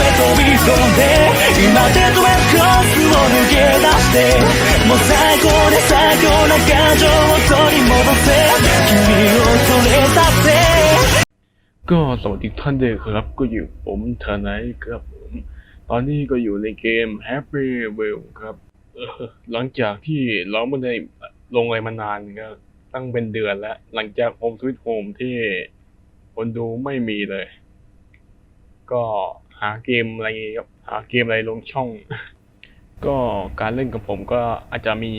飛び込んで今でドレスコースを抜け出してもう最高で最高な感情を取り戻せ君をそれさせ ก็สวัสดีท่านด้วยครับ ก็อยู่ผมทนายครับผม ตอนนี้ก็อยู่ในเกม Happy Wheel ครับเออหลังจากที่เราไม่ได้ลงอะไรมานานก็ตั้งเป็นเดือนแล้ว หลังจาก Home Sweet Home ที่คนดูไม่มีเลย ก็ หาเกมอะไรครับหาเกมอะไรลงช่อง ก็การเล่นกับผมก็อาจจะมี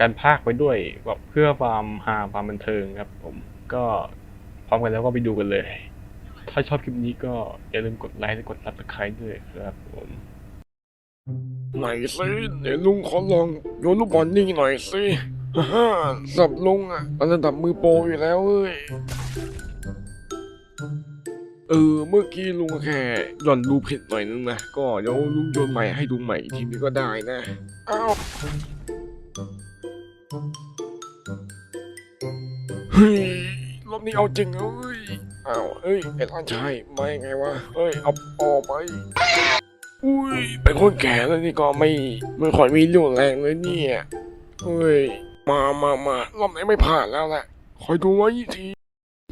การพากไปด้วยแบบเพื่อความฮาความบันเทิงครับ ผมก็พร้อมกันแล้วก็ไปดูกันเลย ถ้าชอบคลิปนี้ก็อย่าลืมกดไลค์และกด subscribe ด้วยครับผมไหนสิเดี๋ยวลุงขอลองโยนลูกบอลนี่หน่อยสิฮ่าสับลุงอะระดับมือโปรอยู่แล้วเอ้ย เออเมื่อกี้ลุงแค่หย่อนรูผิดหน่อยนึงนะก็เดี๋ยวลุงโยนใหม่ให้ดูใหม่อีกทีนี้ก็ได้นะอ้าวเฮ้ยรอบนี้เอาจริงเอ้ยอ้าวเฮ้ยไอ้ร้านชายมายังไงวะเฮ้ยเอาออกไปอุ้ยเป็นคนแก่แล้วนี่ก็ไม่ไม่ค่อยมีเรี่ยวแรงเลยเนี่ยเฮ้ยมามามา รอบไหนไม่ผ่านแล้วแหละคอยดูไว้ที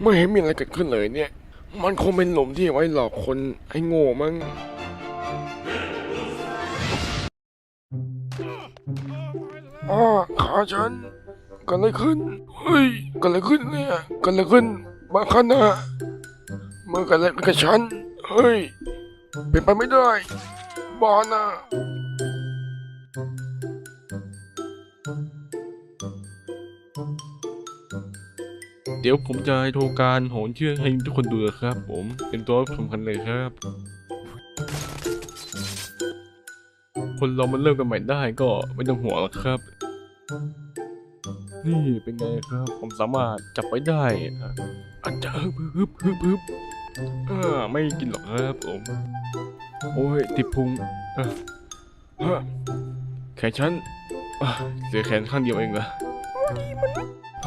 ไม่เห็นมีอะไรเกิดขึ้นเลยเนี่ย มันคงเป็นหลุมที่ไว้หลอกคนให้โง่มั้งอ้าขาฉันเกันอะไรขึ้น เฮ้ยเกันอะไรขึ้นเนี่ยเกันอะไรขึ้นบางขณะเมื่อกันอะไรขึ้นกับฉัน เฮ้ย เป็นไปไม่ได้บอลน่ะ เดี๋ยวผมจะโทรการโหนเชือกให้ทุกคนดูนะครับ ผมเป็นตัวสำคัญเลยครับ คนเรามันเริ่มกันใหม่ได้ก็ไม่ต้องห่วงหรอกครับ นี่เป็นไงครับ ผมสามารถจับไว้ได้อาจจะฮึบฮึบฮึบฮึบอ่าไม่กินหรอกครับผม โอ้ยติดพุงออฮะแขนฉันเสียแขนข้างเดียวเองเหรอ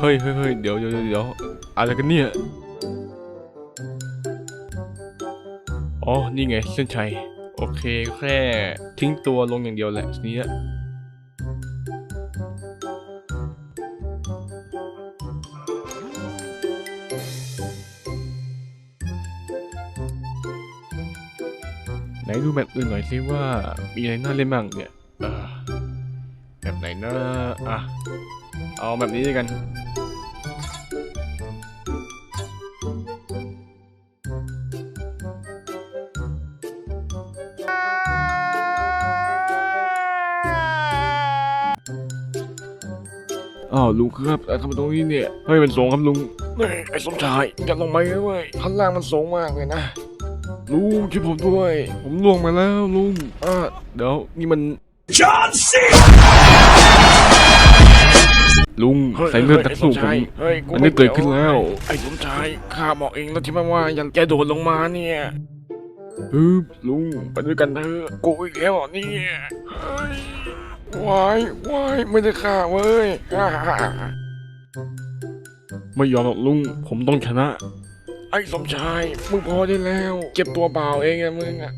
เฮ้ยเฮ้ยเฮ้ยเดี๋ยวเดี๋ยวเดี๋ยวอะไรกันเนี่ย อ๋อ นี่ไงเส้นชัย โอเค แค่ทิ้งตัวลงอย่างเดียวแหละทีนี้ไหนดูแบบอื่นหน่อยสิว่า มีอะไรน่าเล่นบ้างเนี่ยแบบไหนนะอะ เอาแบบนี้ด้วยกัน ลุงครับแล้วทำไมตรงนี้เนี่ยเฮ้ยมันสูงครับลุงนี่ไอ้สมชายอย่าลงไปเลยเว้ยข้างล่างมันสูงมากเลยนะลุงช่วยผมด้วย ผมล่วงมาแล้วลุงอ่าเดี๋ยวนี่มันลุงฮ้ยใส่เลือดนักสู้ไอ้สผมชายเฮ้ยมันได้เกิดขึ้นแล้ว ไอ้สมชายข้าบอกเองแล้วที่มันว่าอย่าแกโดดลงมาเนี่ยฮึบลุงไปด้วยกันเถอะกูอีกแล้วเหรอเนี่ยเฮ้ย วายวายไม่ได้ฆ่าเว้ยฮ่าฮ่าฮ่าไม่ยอมหรอกลุง ผมต้องชนะ ไอ้สมชาย มึงพอได้แล้วเจ็บตัวเปล่าเองอะมึงอะ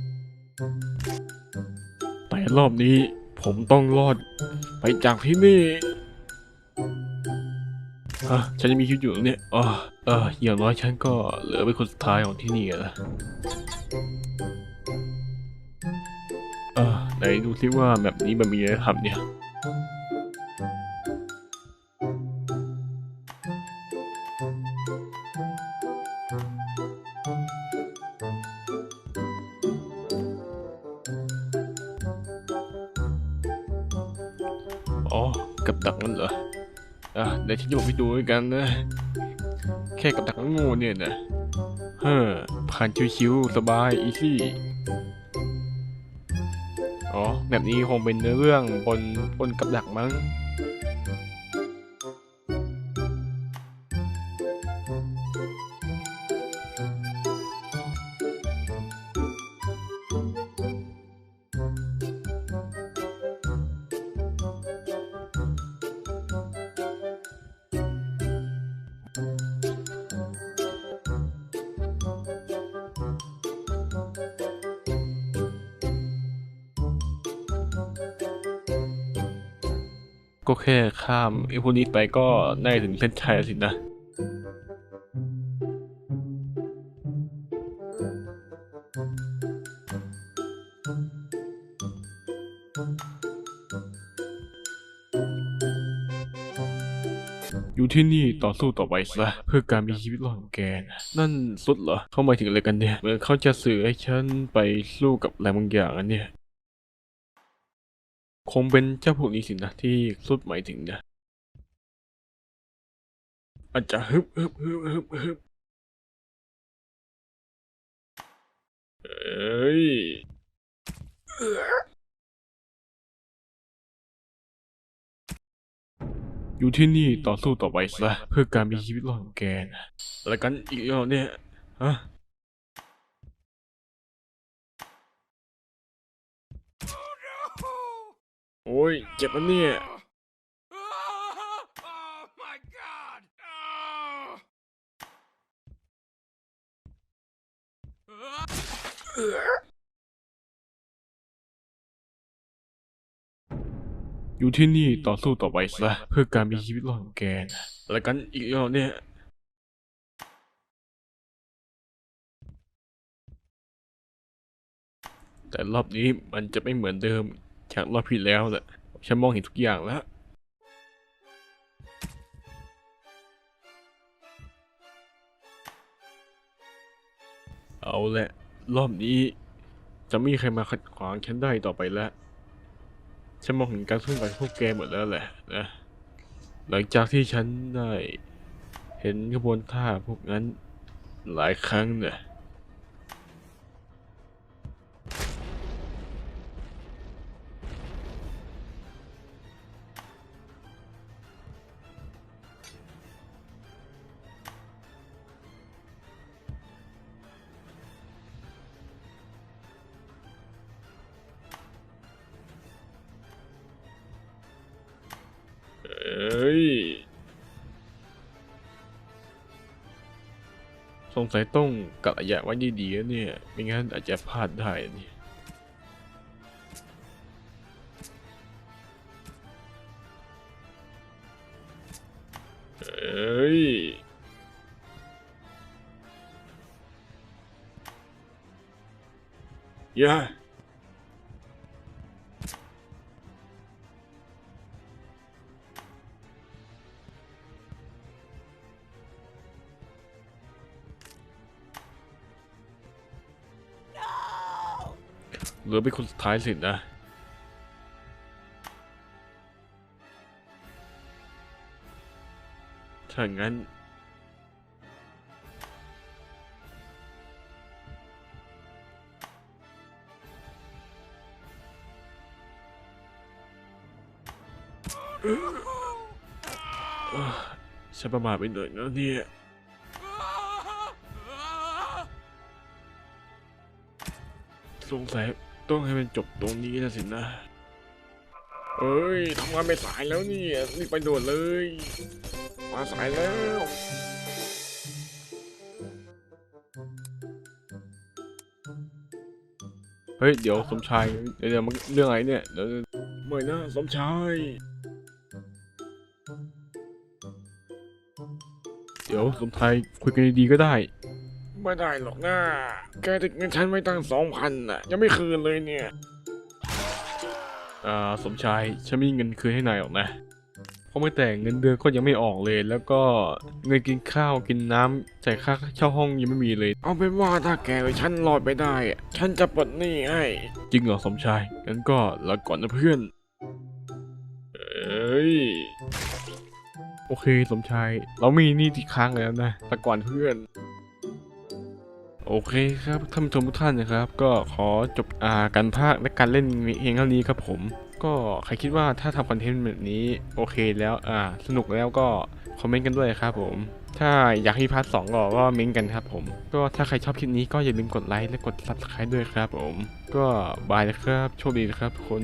แต่รอบนี้ผมต้องรอด ไปจากที่นี่ฮะฉันจะมีชีวิตอยู่เนี่ยอ๋อเอออย่างน้อยฉันก็เหลือเป็นคนสุดท้ายของที่นี่อะนะเออ ไหนดูซิว่าแบบนี้มันมีอะไรทำเนี่ยอ๋อกับดักนั่นเหรอ อะเดี๋ยวฉันจะบอกไปดูด้วยกันนะ แค่กับดักง่เนี่ยนะ เฮ้อผ่านชิวๆสบาย อีซี่ แบบนี้คงเป็นเนื้อเรื่องบนบนกับดักมั้ง ก็แค่ข้ามไอ้พวกนี้ไปก็ได้ถึงเส้นชัยสินะอยู่ที่นี่ต่อสู้ต่อไปซะเพื่อการมีชีวิตรอดของแกนะนั่นสุดเหรอ เข้ามาถึงอะไรกันเนี่ย เหมือนเขาจะสื่อให้ฉันไปสู้กับอะไรบางอย่างอันเนี่ย คงเป็นเจ้าพวกนี้สินะที่สุดหมายถึงนะอาจจะฮึบฮึบฮึบฮึบฮึบเอ้ยอยู่ที่นี่ต่อสู้ต่อไปซะเพื่อการมีชีวิตรอดของแกนะอะไรกันอีกแล้วเนี่ยฮะ โอ้ยเจ็บมันเนี่ย อยู่ที่นี่ต่อสู้ต่อไปซะเพื่อการมีชีวิตรอดของแกนะอะกันอีกแล้วเนี่ย แต่รอบนี้มันจะไม่เหมือนเดิม จากรอบที่แล้วแหละฉันมองเห็นทุกอย่างแล้วเอาแหละ รอบนี้ จะไม่มีใครมาขัดขวางฉันได้ต่อไปแล้ว ฉันมองเห็นการสู้กันพวกแกหมดแล้วแหละนะหลังจากที่ฉันได้ เห็นกระบวนท่าพวกนั้นหลายครั้งเนี่ย งสัยต้องกะระยะไว้ดีๆเนี่ย ไม่งั้นอาจจะพลาดได้นี่เอ้ยย่า ลือเป็นคนสุดท้ายสินะถ้างั้น ฉันประมาทไปหน่อยนะเนี่ยสงสัย ต้องให้มันจบตรงนี้นะสินะ เอ้ยทำงานไม่สายแล้วนี่รีบไปด่วนเลย มาสายแล้วเฮ้ยเดี๋ยวสมชายเดี๋ยวเดี๋ยวมันเรื่องอะไรเนี่ยเดี๋ยวไม่นะสมชายเดี๋ยวสมชายคุยกันดีๆก็ได้ ไม่ได้หรอกนะแกติดเงินฉันไม่ตั้งสองพันน่ะ ยังไม่คืนเลยเนี่ย อ่า สมชาย ฉันไม่มีเงินคืนให้นายหรอกนะ เพราะไม่แต่เงินเดือนก็ยังไม่ออกเลย แล้วก็เงินกินข้าวกินน้ำจ่ายค่าเช่าห้องยังไม่มีเลย เอาเป็นว่าถ้าแกกับฉันรอดไปได้อะฉันจะปลดหนี้ให้ จริงเหรอสมชาย งั้นก็ลาก่อนนะเพื่อน เอ้ย โอเค สมชาย เรามีหนี่ที่ค้างแล้วนะลาก่อนเพื่อน โอเคครับท่านผู้ชมทุกท่านนะครับ ก็ขอจบอาการภาคและการเล่นเพียงเท่านี้ครับผม ก็ใครคิดว่าถ้าทำคอนเทนต์แบบนี้โอเคแล้วอ่าสนุกแล้วก็คอมเมนต์กันด้วยครับผม ถ้าอยากให้พาร์ทสองก็ก็เม้นกันครับผม ก็ถ้าใครชอบคลิปนี้ก็อย่าลืมกดไลค์และกด subscribe ด้วยครับผม ก็บายนะครับโชคดีนะครับทุกคน